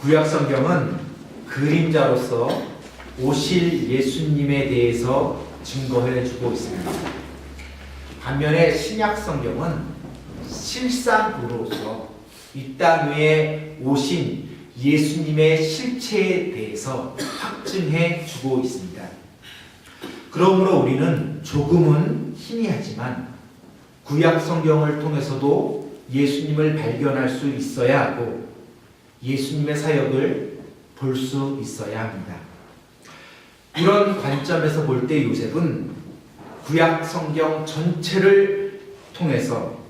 구약 성경은 그림자로서 오실 예수님에 대해서 증거해 주고 있습니다. 반면에 신약 성경은 실상으로서 이 땅 위에 오신 예수님의 실체에 대해서 확증해 주고 있습니다. 그러므로 우리는 조금은 희미하지만 구약 성경을 통해서도 예수님을 발견할 수 있어야 하고 예수님의 사역을 볼 수 있어야 합니다. 이런 관점에서 볼 때 요셉은 구약 성경 전체를 통해서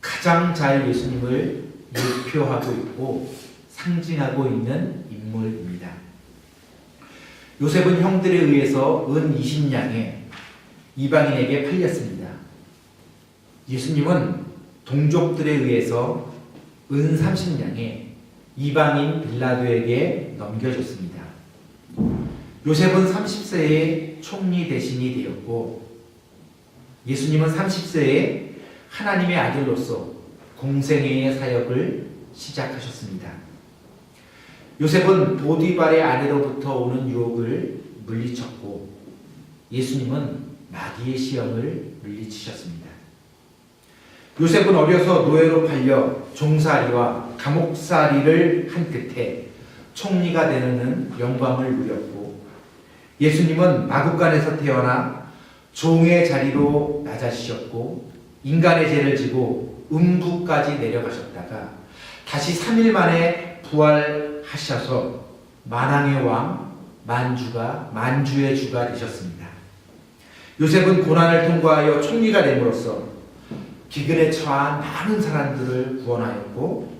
가장 잘 예수님을 대표하고 있고 상징하고 있는 인물입니다. 요셉은 형들에 의해서 은 20냥에 이방인에게 팔렸습니다. 예수님은 동족들에 의해서 은 30냥에 이방인 빌라도에게 넘겨줬습니다. 요셉은 30세에 총리 대신이 되었고 예수님은 30세에 하나님의 아들로서 공생애의 사역을 시작하셨습니다. 요셉은 보디발의 아내로부터 오는 유혹을 물리쳤고 예수님은 마귀의 시험을 물리치셨습니다. 요셉은 어려서 노예로 팔려 종살이와 감옥살이를 한 끝에 총리가 되는 영광을 누렸고 예수님은 마국간에서 태어나 종의 자리로 낮아지셨고 인간의 죄를 지고 음부까지 내려가셨다가 다시 3일 만에 부활하셔서 만왕의 왕 만주가 만주의 주가 되셨습니다. 요셉은 고난을 통과하여 총리가 됨으로써 기근에 처한 많은 사람들을 구원하였고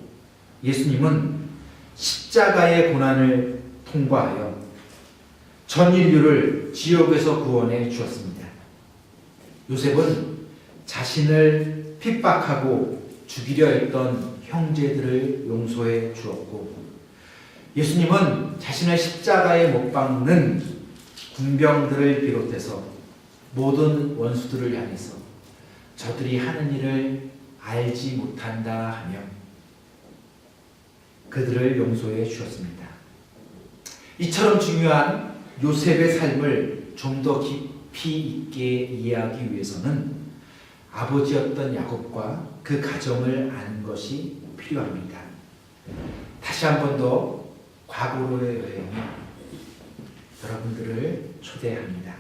예수님은 십자가의 고난을 통과하여 전 인류를 지옥에서 구원해 주었습니다. 요셉은 자신을 핍박하고 죽이려 했던 형제들을 용서해 주었고 예수님은 자신을 십자가에 못 박는 군병들을 비롯해서 모든 원수들을 향해서 저들이 하는 일을 알지 못한다 하며 그들을 용서해 주었습니다. 이처럼 중요한 요셉의 삶을 좀 더 깊이 있게 이해하기 위해서는 아버지였던 야곱과 그 가정을 아는 것이 필요합니다. 다시 한 번 더 과거로의 여행에 여러분들을 초대합니다.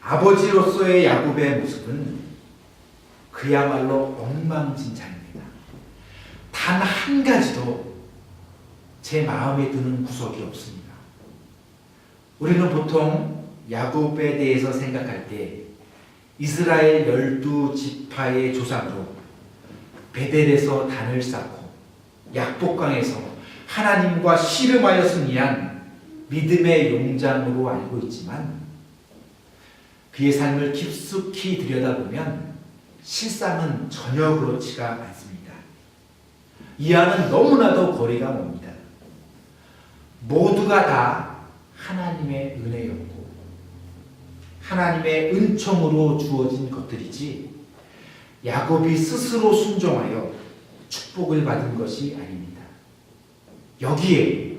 아버지로서의 야곱의 모습은 그야말로 엉망진창입니다. 단 한 가지도 제 마음에 드는 구석이 없습니다. 우리는 보통 야곱에 대해서 생각할 때 이스라엘 열두 지파의 조상으로 베델에서 단을 쌓고 약복강에서 하나님과 씨름하여 승리한 믿음의 용장으로 알고 있지만 그의 삶을 깊숙이 들여다보면 실상은 전혀 그렇지가 않습니다. 이와는 너무나도 거리가 멉니다. 모두가 다 하나님의 은혜였고 하나님의 은총으로 주어진 것들이지 야곱이 스스로 순종하여 축복을 받은 것이 아닙니다. 여기에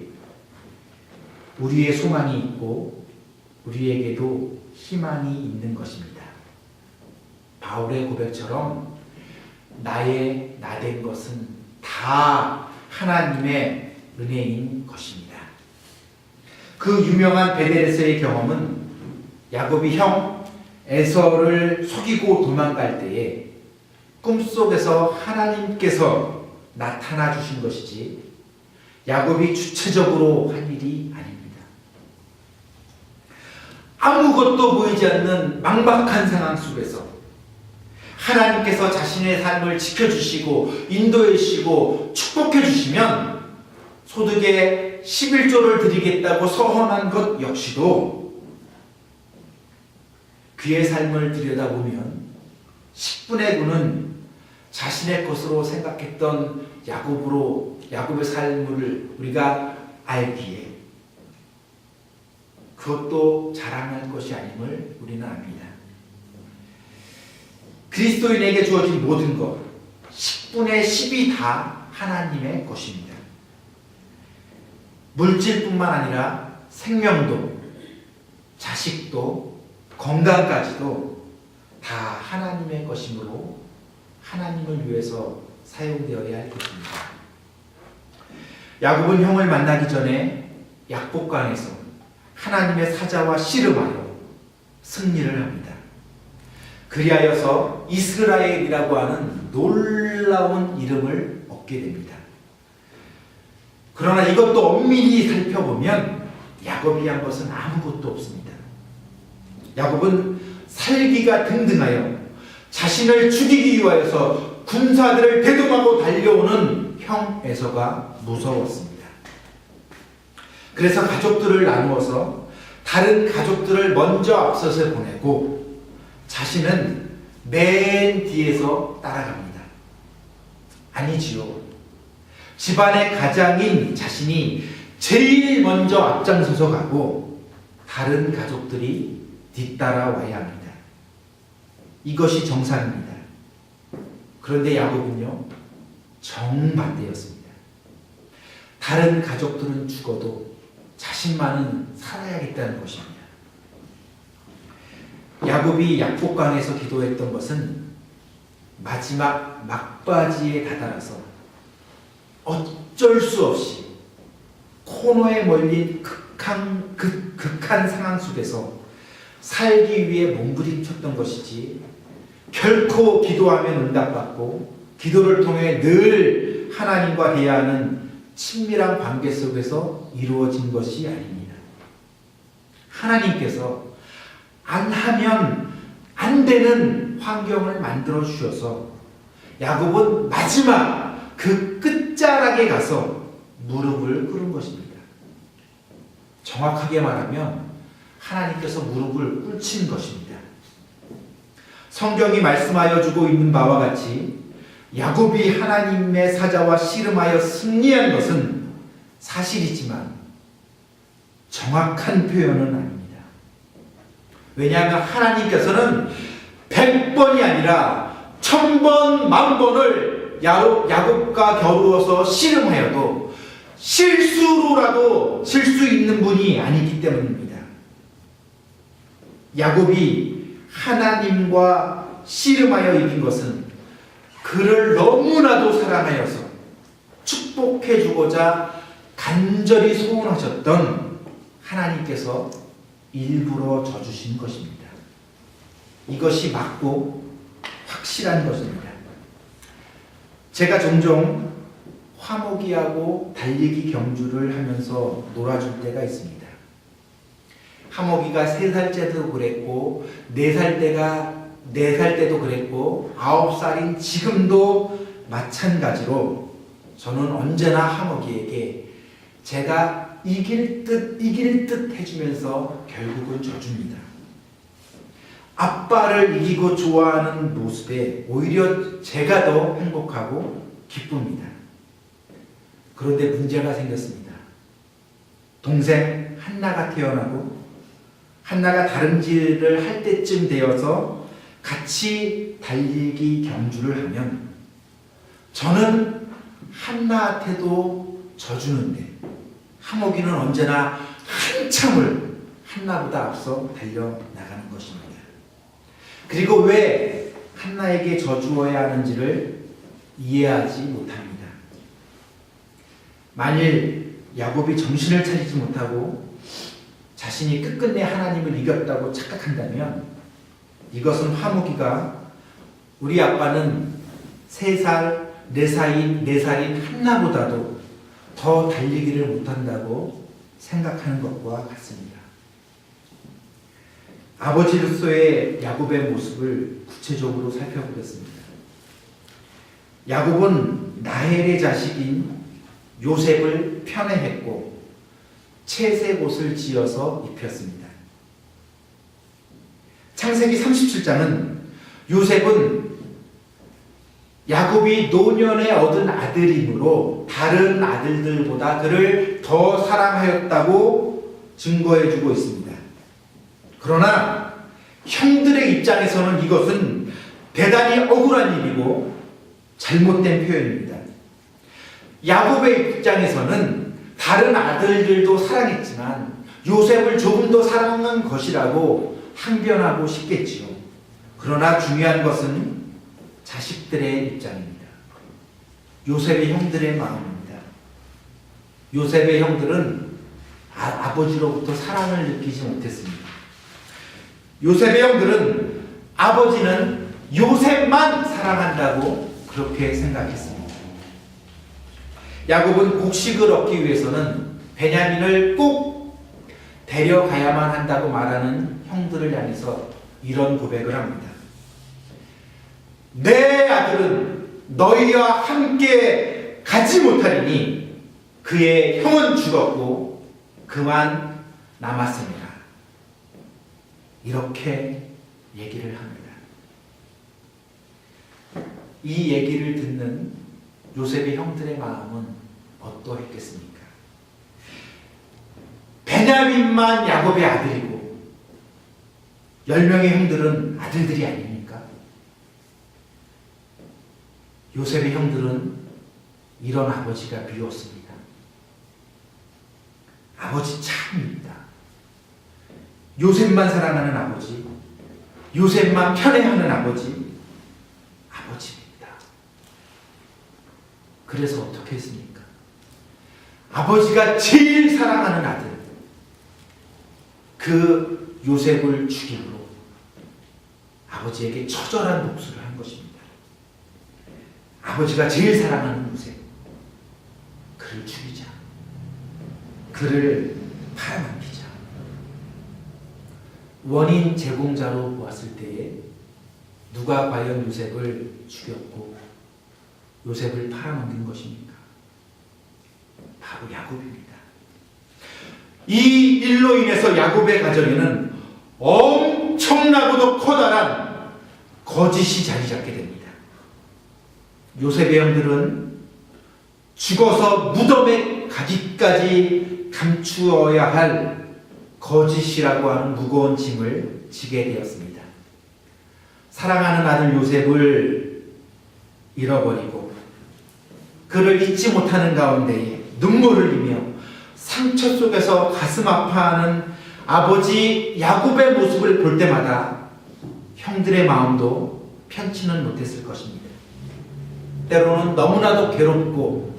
우리의 소망이 있고 우리에게도 희망이 있는 것입니다. 바울의 고백처럼 나의 나 된 것은 다 하나님의 은혜인 것입니다. 그 유명한 베델에서의 경험은 야곱이 형 에서를 속이고 도망갈 때에 꿈속에서 하나님께서 나타나 주신 것이지 야곱이 주체적으로 한 일이 아닙니다. 아무것도 보이지 않는 망박한 상황 속에서 하나님께서 자신의 삶을 지켜주시고 인도해 주시고 축복해 주시면 소득의 11조를 드리겠다고 서원한 것 역시도 그의 삶을 들여다보면 10분의 9는 자신의 것으로 생각했던 야곱으로 야곱의 삶을 우리가 알기에 그것도 자랑할 것이 아님을 우리는 압니다. 그리스도인에게 주어진 모든 것 10분의 10이 다 하나님의 것입니다. 물질뿐만 아니라 생명도, 자식도, 건강까지도 다 하나님의 것이므로 하나님을 위해서 사용되어야 할 것입니다. 야곱은 형을 만나기 전에 약복강에서 하나님의 사자와 씨름하여 승리를 합니다. 그리하여서 이스라엘이라고 하는 놀라운 이름을 얻게 됩니다. 그러나 이것도 엄밀히 살펴보면 야곱이 한 것은 아무것도 없습니다. 야곱은 살기가 등등하여 자신을 죽이기 위하여서 군사들을 대동하고 달려오는 형 에서가 무서웠습니다. 그래서 가족들을 나누어서 다른 가족들을 먼저 앞서서 보내고 자신은 맨 뒤에서 따라갑니다. 아니지요. 집안의 가장인 자신이 제일 먼저 앞장서서 가고 다른 가족들이 뒤따라와야 합니다. 이것이 정상입니다. 그런데 야곱은요, 정반대였습니다. 다른 가족들은 죽어도 자신만은 살아야겠다는 것입니다. 야곱이 약복강에서 기도했던 것은 마지막 막바지에 다다라서 어쩔 수 없이 코너에 몰린 극한, 극, 극한 상황 속에서 살기 위해 몸부림쳤던 것이지 결코 기도하면 응답받고 기도를 통해 늘 하나님과 대화하는 친밀한 관계 속에서 이루어진 것이 아닙니다. 하나님께서 안 하면 안 되는 환경을 만들어 주셔서 야곱은 마지막 그 끝자락에 가서 무릎을 꿇은 것입니다. 정확하게 말하면 하나님께서 무릎을 꿇친 것입니다. 성경이 말씀하여 주고 있는 바와 같이 야곱이 하나님의 사자와 씨름하여 승리한 것은 사실이지만 정확한 표현은 아닙니다. 왜냐하면 하나님께서는 100번이 아니라 1000번, 만번을 야곱과 겨루어서 씨름하여도 실수로라도 질 수 있는 분이 아니기 때문입니다. 야곱이 하나님과 씨름하여 이긴 것은 그를 너무나도 사랑하여서 축복해 주고자 간절히 소원하셨던 하나님께서 일부러 져주신 것입니다. 이것이 맞고 확실한 것입니다. 제가 종종 화목이하고 달리기 경주를 하면서 놀아줄 때가 있습니다. 하목이가 세살 때도 그랬고 네살 때가 네살 때도 그랬고 아홉 살인 지금도 마찬가지로 저는 언제나 하목이에게 제가 이길 듯 이길 듯 해주면서 결국은 져줍니다. 아빠를 이기고 좋아하는 모습에 오히려 제가 더 행복하고 기쁩니다. 그런데 문제가 생겼습니다. 동생 한나가 태어나고 한나가 다름질을 할 때쯤 되어서 같이 달리기 경주를 하면 저는 한나한테도 져주는데 하목이는 언제나 한참을 한나보다 앞서 달려나가는 것입니다. 그리고 왜 한나에게 져주어야 하는지를 이해하지 못합니다. 만일 야곱이 정신을 차리지 못하고 자신이 끝끝내 하나님을 이겼다고 착각한다면 이것은 화목이가 우리 아빠는 세 살, 네 살인, 네 살인 한나보다도 더 달리기를 못한다고 생각하는 것과 같습니다. 아버지로서의 야곱의 모습을 구체적으로 살펴보겠습니다. 야곱은 나헬의 자식인 요셉을 편애했고 채색 옷을 지어서 입혔습니다. 창세기 37장은 요셉은 야곱이 노년에 얻은 아들이므로 다른 아들들보다 그를 더 사랑하였다고 증거해 주고 있습니다. 그러나 형들의 입장에서는 이것은 대단히 억울한 일이고 잘못된 표현입니다. 야곱의 입장에서는 다른 아들들도 사랑했지만 요셉을 조금 더 사랑한 것이라고 항변하고 싶겠지요. 그러나 중요한 것은 자식들의 입장입니다. 요셉의 형들의 마음입니다. 요셉의 형들은 아, 버지로부터 사랑을 느끼지 못했습니다. 요셉의 형들은 아버지는 요셉만 사랑한다고 그렇게 생각했습니다. 야곱은 곡식을 얻기 위해서는 베냐민을 꼭 데려가야만 한다고 말하는 형들을 향해서 이런 고백을 합니다. 내 아들은 너희와 함께 가지 못하리니 그의 형은 죽었고 그만 남았습니다. 이렇게 얘기를 합니다. 이 얘기를 듣는 요셉의 형들의 마음은 어떠했겠습니까? 베냐민만 야곱의 아들이고 열 명의 형들은 아들들이 아닙니까? 요셉의 형들은 이런 아버지가 미웠습니다. 아버지 참입니다. 요셉만 사랑하는 아버지, 요셉만 편애하는 아버지, 아버지입니다. 그래서 어떻게 했습니까? 아버지가 제일 사랑하는 아들, 그 요셉을 죽임으로 아버지에게 처절한 복수를 한 것입니다. 아버지가 제일 사랑하는 요셉, 그를 죽이자. 그를 팔아넘기자. 원인 제공자로 보았을 때에 누가 과연 요셉을 죽였고 요셉을 팔아넘긴 것입니까? 바로 야곱입니다. 이 일로 인해서 야곱의 가정에는 엄청나고도 커다란 거짓이 자리 잡게 됩니다. 요셉의 형들은 죽어서 무덤에 가기까지 감추어야 할 거짓이라고 하는 무거운 짐을 지게 되었습니다. 사랑하는 아들 요셉을 잃어버리고 그를 잊지 못하는 가운데에 눈물을 흘리며 상처 속에서 가슴 아파하는 아버지 야곱의 모습을 볼 때마다 형들의 마음도 편치는 못했을 것입니다. 때로는 너무나도 괴롭고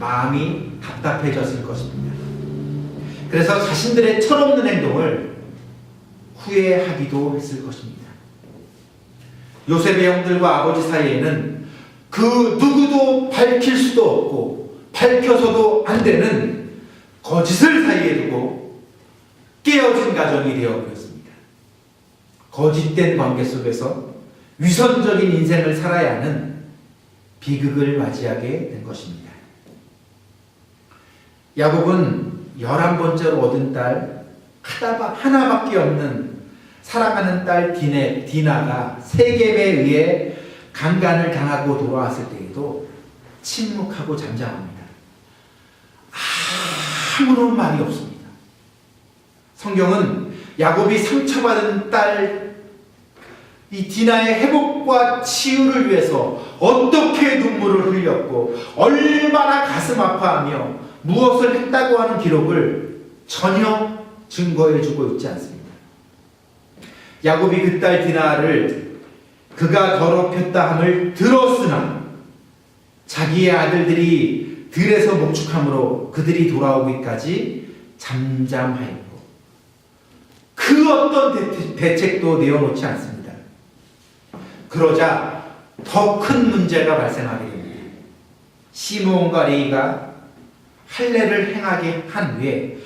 마음이 답답해졌을 것입니다. 그래서 자신들의 철없는 행동을 후회하기도 했을 것입니다. 요셉의 형들과 아버지 사이에는 그 누구도 밝힐 수도 없고 밝혀서도 안 되는 거짓을 사이에 두고 깨어진 가정이 되어버렸습니다. 거짓된 관계 속에서 위선적인 인생을 살아야 하는 비극을 맞이하게 된 것입니다. 야곱은 열한 번째로 얻은 딸 하나밖에 없는 사랑하는 딸 디네, 디나가 세겜에 의해 강간을 당하고 돌아왔을 때에도 침묵하고 잠잠합니다. 아무런 말이 없습니다. 성경은 야곱이 상처받은 딸 이 디나의 회복과 치유를 위해서 어떻게 눈물을 흘렸고 얼마나 가슴 아파하며 무엇을 했다고 하는 기록을 전혀 증거해 주고 있지 않습니다. 야곱이 그 딸 디나를 그가 더럽혔다 함을 들었으나 자기의 아들들이 들에서 목축함으로 그들이 돌아오기까지 잠잠하였고 그 어떤 대, 대책도 내어놓지 않습니다. 그러자 더 큰 문제가 발생하게 됩니다. 시므온과 레이가 할례를 행하게 한 후에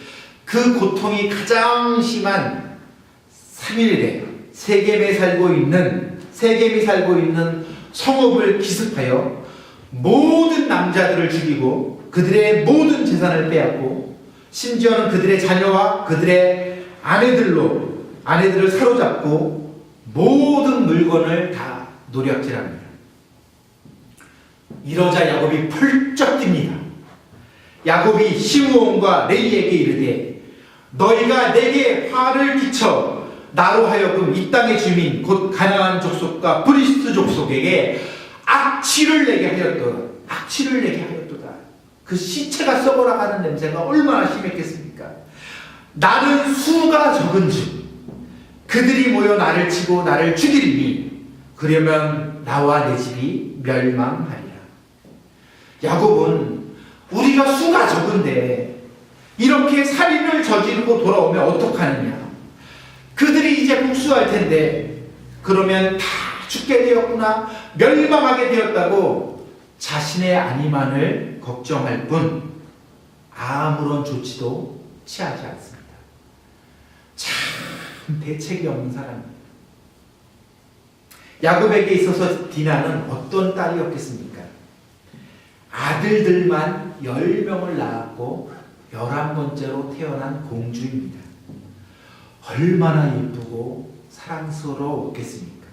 그 고통이 가장 심한 3일에 세겜에 살고 있는 세겜이 살고 있는 성읍을 기습하여 모든 남자들을 죽이고 그들의 모든 재산을 빼앗고 심지어는 그들의 자녀와 그들의 아내들로 아내들을 사로잡고 모든 물건을 다 노력질합니다. 이러자 야곱이 펄쩍 뜁니다. 야곱이 시므온과 레이에게 이르되 너희가 내게 화를 끼쳐 나로 하여금 이 땅의 주민 곧 가나안 족속과 브리스트 족속에게 악취를 내게 하였도다. 악취를 내게 하였도다. 그 시체가 썩어나가는 냄새가 얼마나 심했겠습니까? 나는 수가 적은즉 그들이 모여 나를 치고 나를 죽이리니 그러면 나와 내 집이 멸망하리라. 야곱은 우리가 수가 적은데 이렇게 살인을 저지르고 돌아오면 어떡하느냐? 그들이 이제 복수할 텐데 그러면 다 죽게 되었구나 멸망하게 되었다고 자신의 안위만을 걱정할 뿐 아무런 조치도 취하지 않습니다. 참 대책이 없는 사람입니다. 야곱에게 있어서 디나는 어떤 딸이었겠습니까? 아들들만 10명을 낳았고 11번째로 태어난 공주입니다. 얼마나 예쁘고 사랑스러웠겠습니까?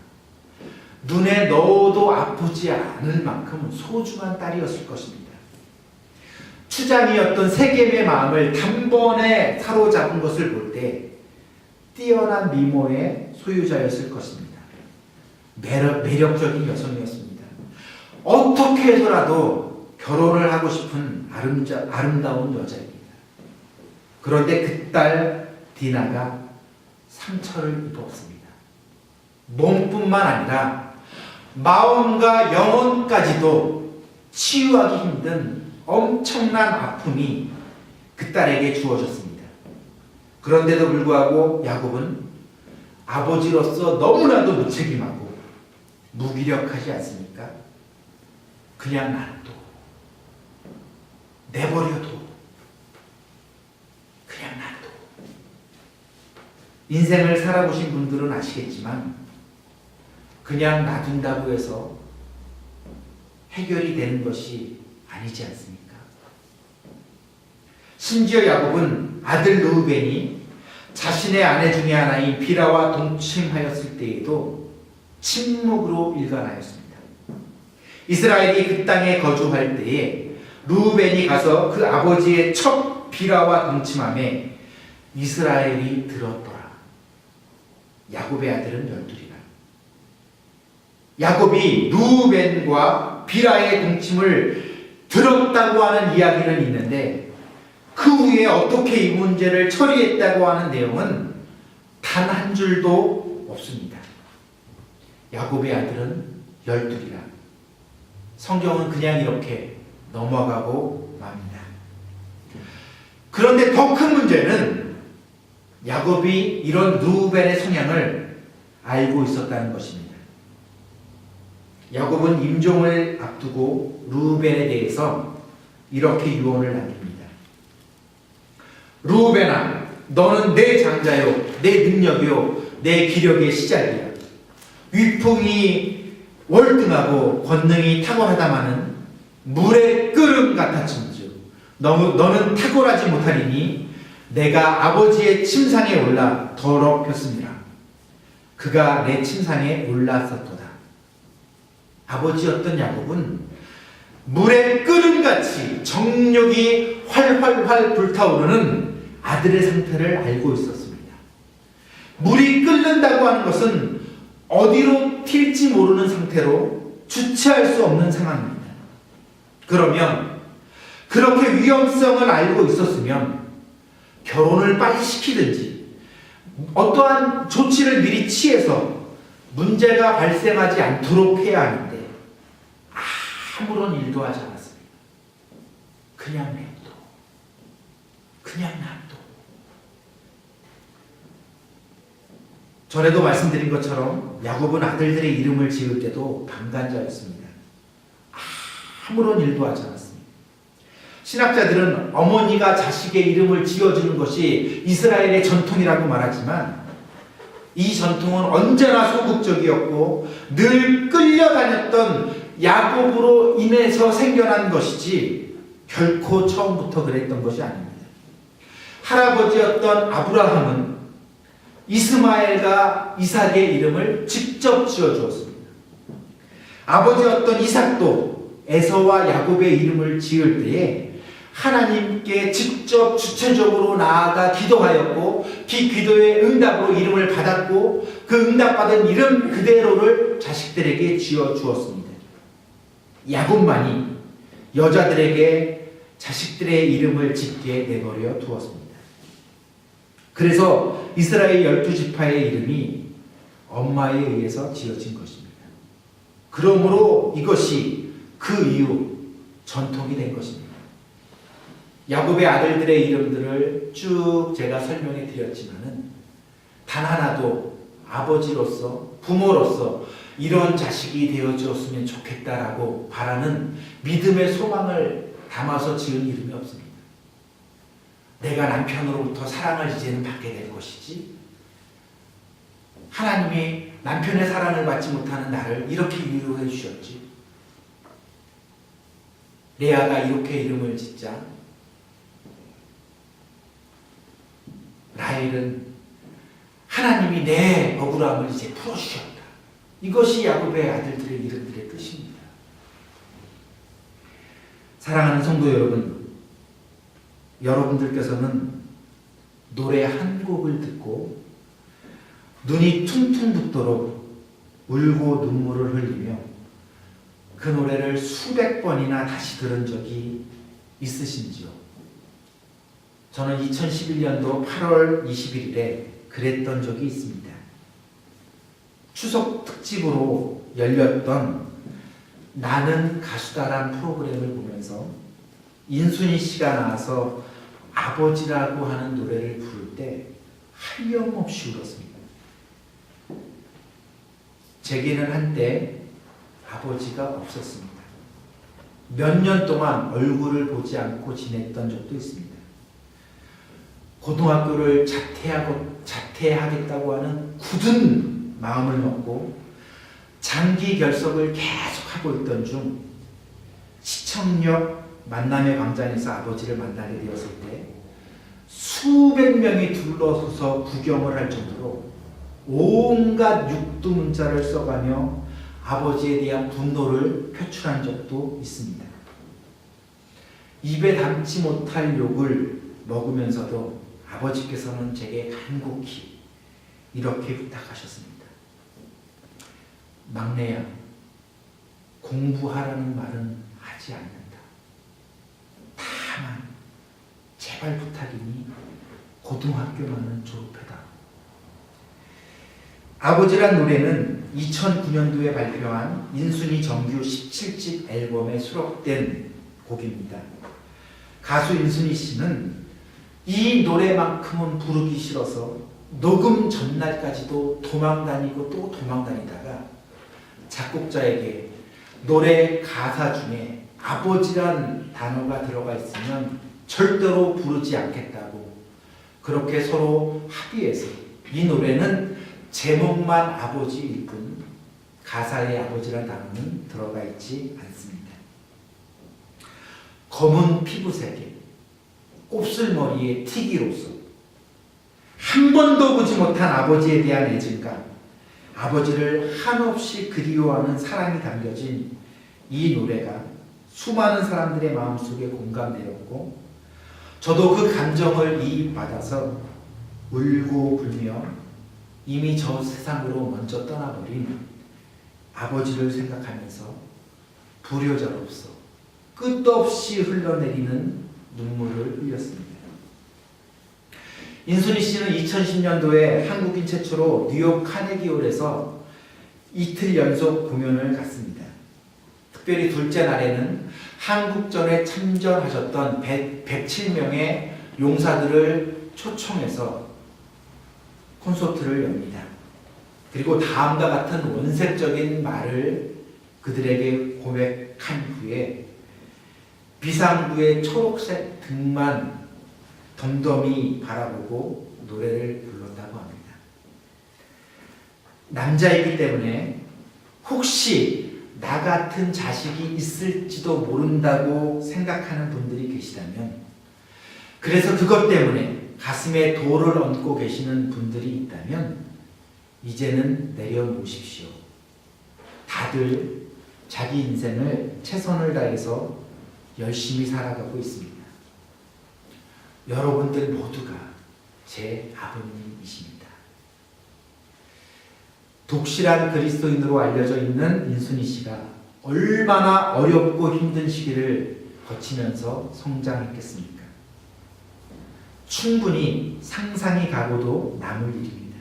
눈에 넣어도 아프지 않을 만큼 소중한 딸이었을 것입니다. 추장이었던 세겜의 마음을 단번에 사로잡은 것을 볼 때 뛰어난 미모의 소유자였을 것입니다. 매력, 매력적인 여성이었습니다. 어떻게 해서라도 결혼을 하고 싶은 아름자, 아름다운 여자입니다. 그런데 그 딸 디나가 상처를 입었습니다. 몸뿐만 아니라 마음과 영혼까지도 치유하기 힘든 엄청난 아픔이 그 딸에게 주어졌습니다. 그런데도 불구하고 야곱은 아버지로서 너무나도 무책임하고 무기력하지 않습니까? 그냥 놔둬. 내버려둬. 그냥 놔둬. 인생을 살아보신 분들은 아시겠지만 그냥 놔둔다고 해서 해결이 되는 것이 아니지 않습니까? 심지어 야곱은 아들 르우벤이 자신의 아내 중에 하나인 비라와 동침하였을 때에도 침묵으로 일관하였습니다. 이스라엘이 그 땅에 거주할 때에 르우벤이 가서 그 아버지의 첫 비라와 동침함에 이스라엘이 들었더라. 야곱의 아들은 열둘이라. 야곱이 르우벤과 비라의 동침을 들었다고 하는 이야기는 있는데 그 후에 어떻게 이 문제를 처리했다고 하는 내용은 단 한 줄도 없습니다. 야곱의 아들은 열둘이라. 성경은 그냥 이렇게 넘어가고 맙니다. 그런데 더 큰 문제는 야곱이 이런 루벤의 성향을 알고 있었다는 것입니다. 야곱은 임종을 앞두고 루벤에 대해서 이렇게 유언을 남깁니다. 루벤아, 너는 내 장자요, 내 능력이요, 내 기력의 시작이야. 위풍이 월등하고 권능이 탁월하다마는 물의 끓음 같았은즉 너무 너는 탁월하지 못하리니 내가 아버지의 침상에 올라 더럽혔습니다. 그가 내 침상에 올랐었도다. 아버지였던 야곱은 물의 끓음같이 정력이 활활활 불타오르는 아들의 상태를 알고 있었습니다. 물이 끓는다고 하는 것은 어디로 튈지 모르는 상태로 주체할 수 없는 상황입니다. 그러면 그렇게 위험성을 알고 있었으면 결혼을 빨리 시키든지 어떠한 조치를 미리 취해서 문제가 발생하지 않도록 해야 하는데 아무런 일도 하지 않았습니다. 그냥 냅둬. 그냥 놔둬. 전에도 말씀드린 것처럼 야곱은 아들들의 이름을 지을 때도 방관자였습니다. 아무런 일도 하지 않았습니다. 신학자들은 어머니가 자식의 이름을 지어주는 것이 이스라엘의 전통이라고 말하지만 이 전통은 언제나 소극적이었고 늘 끌려다녔던 야곱으로 인해서 생겨난 것이지 결코 처음부터 그랬던 것이 아닙니다. 할아버지였던 아브라함은 이스마엘과 이삭의 이름을 직접 지어 주었습니다. 아버지였던 이삭도 에서와 야곱의 이름을 지을 때에 하나님께 직접 주체적으로 나아가 기도하였고 그 기도의 응답으로 이름을 받았고 그 응답받은 이름 그대로를 자식들에게 지어 주었습니다. 야곱만이 여자들에게 자식들의 이름을 짓게 내버려 두었습니다. 그래서 이스라엘 열두 지파의 이름이 엄마에 의해서 지어진 것입니다. 그러므로 이것이 그 이후 전통이 된 것입니다. 야곱의 아들들의 이름들을 쭉 제가 설명해 드렸지만은 단 하나도 아버지로서 부모로서 이런 자식이 되어 주었으면 좋겠다라고 바라는 믿음의 소망을 담아서 지은 이름이 없습니다. 내가 남편으로부터 사랑을 이제는 받게 될 것이지. 하나님이 남편의 사랑을 받지 못하는 나를 이렇게 유혹해 주셨지. 레아가 이렇게 이름을 짓자 라헬은 하나님이 내 억울함을 이제 풀어주셨다. 이것이 야곱의 아들들의 이름들의 뜻입니다. 사랑하는 성도 여러분, 여러분들께서는 노래 한 곡을 듣고 눈이 퉁퉁 붓도록 울고 눈물을 흘리며 그 노래를 수백 번이나 다시 들은 적이 있으신지요? 저는 2011년도 8월 21일에 그랬던 적이 있습니다. 추석 특집으로 열렸던 나는 가수다란 프로그램을 보면서 인순이 씨가 나와서 아버지라고 하는 노래를 부를 때 하염없이 울었습니다. 제게는 한때 아버지가 없었습니다. 몇 년 동안 얼굴을 보지 않고 지냈던 적도 있습니다. 고등학교를 자퇴하고 자퇴하겠다고 하는 굳은 마음을 먹고 장기 결석을 계속하고 있던 중 시청역 만남의 광장에서 아버지를 만나게 되었을 때 수백 명이 둘러서서 구경을 할 정도로 온갖 육두문자를 써가며 아버지에 대한 분노를 표출한 적도 있습니다. 입에 담지 못할 욕을 먹으면서도 아버지께서는 제게 간곡히 이렇게 부탁하셨습니다. 막내야, 공부하라는 말은 하지 않는다. 다만, 제발 부탁이니 고등학교만은 졸업해다. 아버지란 노래는 2009년도에 발표한 인순이 정규 17집 앨범에 수록된 곡입니다. 가수 인순이 씨는 이 노래만큼은 부르기 싫어서 녹음 전날까지도 도망 다니고 또 도망 다니다가 작곡자에게 노래 가사 중에 아버지란 단어가 들어가 있으면 절대로 부르지 않겠다고 그렇게 서로 합의해서 이 노래는 제목만 아버지일 뿐 가사에 아버지란 단어는 들어가 있지 않습니다. 검은 피부색에 곱슬머리에 튀기로서 한 번도 보지 못한 아버지에 대한 애증감, 아버지를 한없이 그리워하는 사랑이 담겨진 이 노래가 수많은 사람들의 마음속에 공감되었고 저도 그 감정을 이입받아서 울고 불며 이미 저 세상으로 먼저 떠나버린 아버지를 생각하면서 불효자로서 끝없이 흘러내리는 눈물을 흘렸습니다. 인순이 씨는 2010년도에 한국인 최초로 뉴욕 카네기홀에서 이틀 연속 공연을 갔습니다. 특별히 둘째 날에는 한국전에 참전하셨던 100, 107명의 용사들을 초청해서 콘서트를 엽니다. 그리고 다음과 같은 원색적인 말을 그들에게 고백한 후에 비상구의 초록색 등만 덤덤히 바라보고 노래를 불렀다고 합니다. 남자이기 때문에 혹시 나 같은 자식이 있을지도 모른다고 생각하는 분들이 계시다면 그래서 그것 때문에 가슴에 돌을 얹고 계시는 분들이 있다면 이제는 내려놓으십시오. 다들 자기 인생을 최선을 다해서 열심히 살아가고 있습니다. 여러분들 모두가 제 아버님이십니다. 독실한 그리스도인으로 알려져 있는 인순이 씨가 얼마나 어렵고 힘든 시기를 거치면서 성장했겠습니까? 충분히 상상이 가고도 남을 일입니다.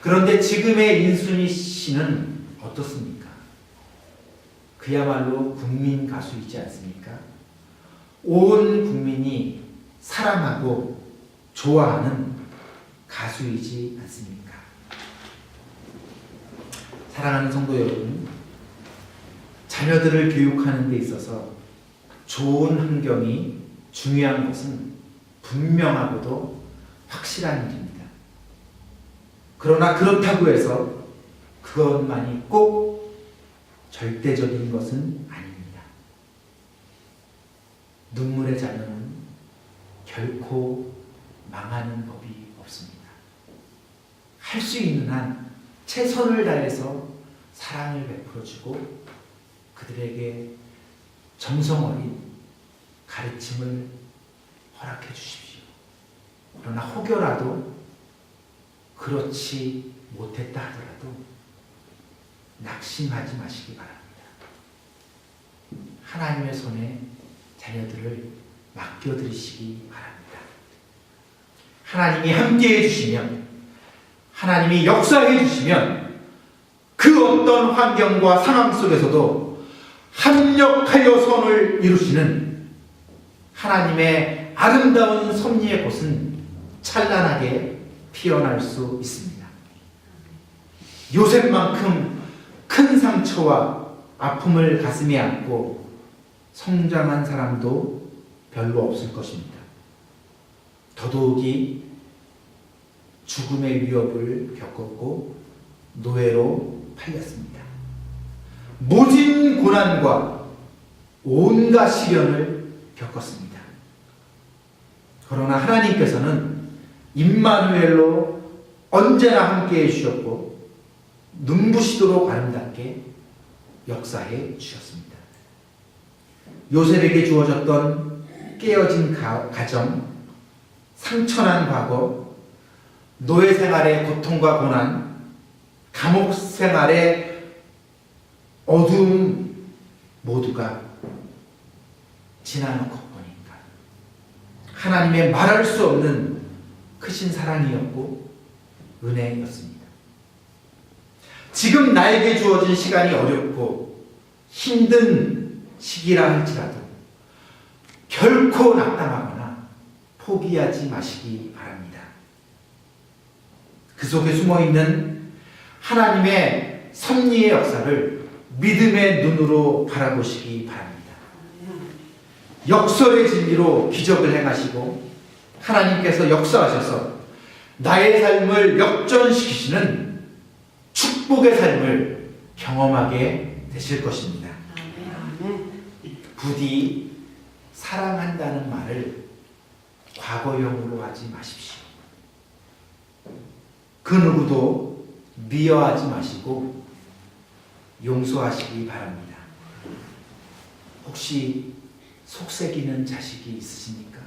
그런데 지금의 인순이 씨는 어떻습니까? 그야말로 국민 가수이지 않습니까? 온 국민이 사랑하고 좋아하는 가수이지 않습니까? 사랑하는 성도 여러분, 자녀들을 교육하는 데 있어서 좋은 환경이 중요한 것은 분명하고도 확실한 일입니다. 그러나 그렇다고 해서 그것만이 꼭 절대적인 것은 아닙니다. 눈물의 자녀는 결코 망하는 법이 없습니다. 할 수 있는 한 최선을 다해서 사랑을 베풀어주고 그들에게 정성 어린 가르침을 허락해 주십시오. 그러나 혹여라도 그렇지 못했다 하더라도 낙심하지 마시기 바랍니다. 하나님의 손에 자녀들을 맡겨드리시기 바랍니다. 하나님이 함께 해주시면, 하나님이 역사해 주시면, 그 어떤 환경과 상황 속에서도 합력하여 선을 이루시는 하나님의 아름다운 섭리의 꽃은 찬란하게 피어날 수 있습니다. 요셉만큼 큰 상처와 아픔을 가슴에 안고 성장한 사람도 별로 없을 것입니다. 더더욱이 죽음의 위협을 겪었고 노예로 팔렸습니다. 모진 고난과 온갖 시련을 겪었습니다. 그러나 하나님께서는 임마누엘로 언제나 함께 해 주셨고 눈부시도록 아름답게 역사해 주셨습니다. 요셉에게 주어졌던 깨어진 가, 가정, 상처난 과거, 노예 생활의 고통과 고난, 감옥 생활의 어두움 모두가 지나놓고 보니까 하나님의 말할 수 없는 크신 사랑이었고 은혜였습니다. 지금 나에게 주어진 시간이 어렵고 힘든 시기라 할지라도 결코 낙담하거나 포기하지 마시기 바랍니다. 그 속에 숨어 있는 하나님의 섭리의 역사를 믿음의 눈으로 바라보시기 바랍니다. 역설의 진리로 기적을 행하시고 하나님께서 역사하셔서 나의 삶을 역전시키시는 축복의 삶을 경험하게 되실 것입니다. 부디 사랑한다는 말을 과거형으로 하지 마십시오. 그 누구도 미워하지 마시고 용서하시기 바랍니다. 혹시 속색이는 자식이 있으십니까?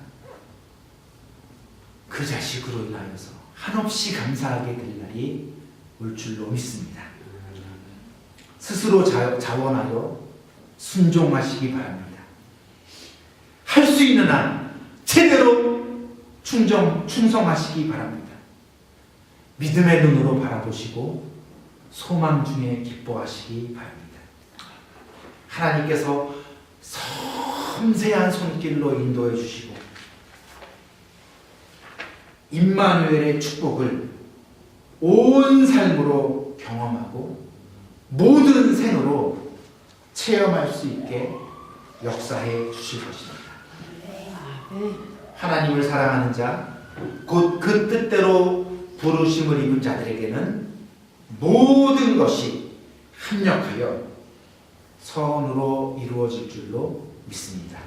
그 자식으로 인하여서 한없이 감사하게 될 날이 올 줄로 믿습니다. 스스로 자, 자원하여 순종하시기 바랍니다. 할 수 있는 한 제대로 충정, 충성하시기 바랍니다. 믿음의 눈으로 바라보시고 소망 중에 기뻐하시기 바랍니다. 하나님께서 섬세한 손길로 인도해 주시고 임마누엘의 축복을 온 삶으로 경험하고 모든 생으로 체험할 수 있게 역사해 주실 것입니다. 하나님을 사랑하는 자, 곧 그 뜻대로 부르심을 입은 자들에게는 모든 것이 합력하여 선으로 이루어질 줄로 믿습니다.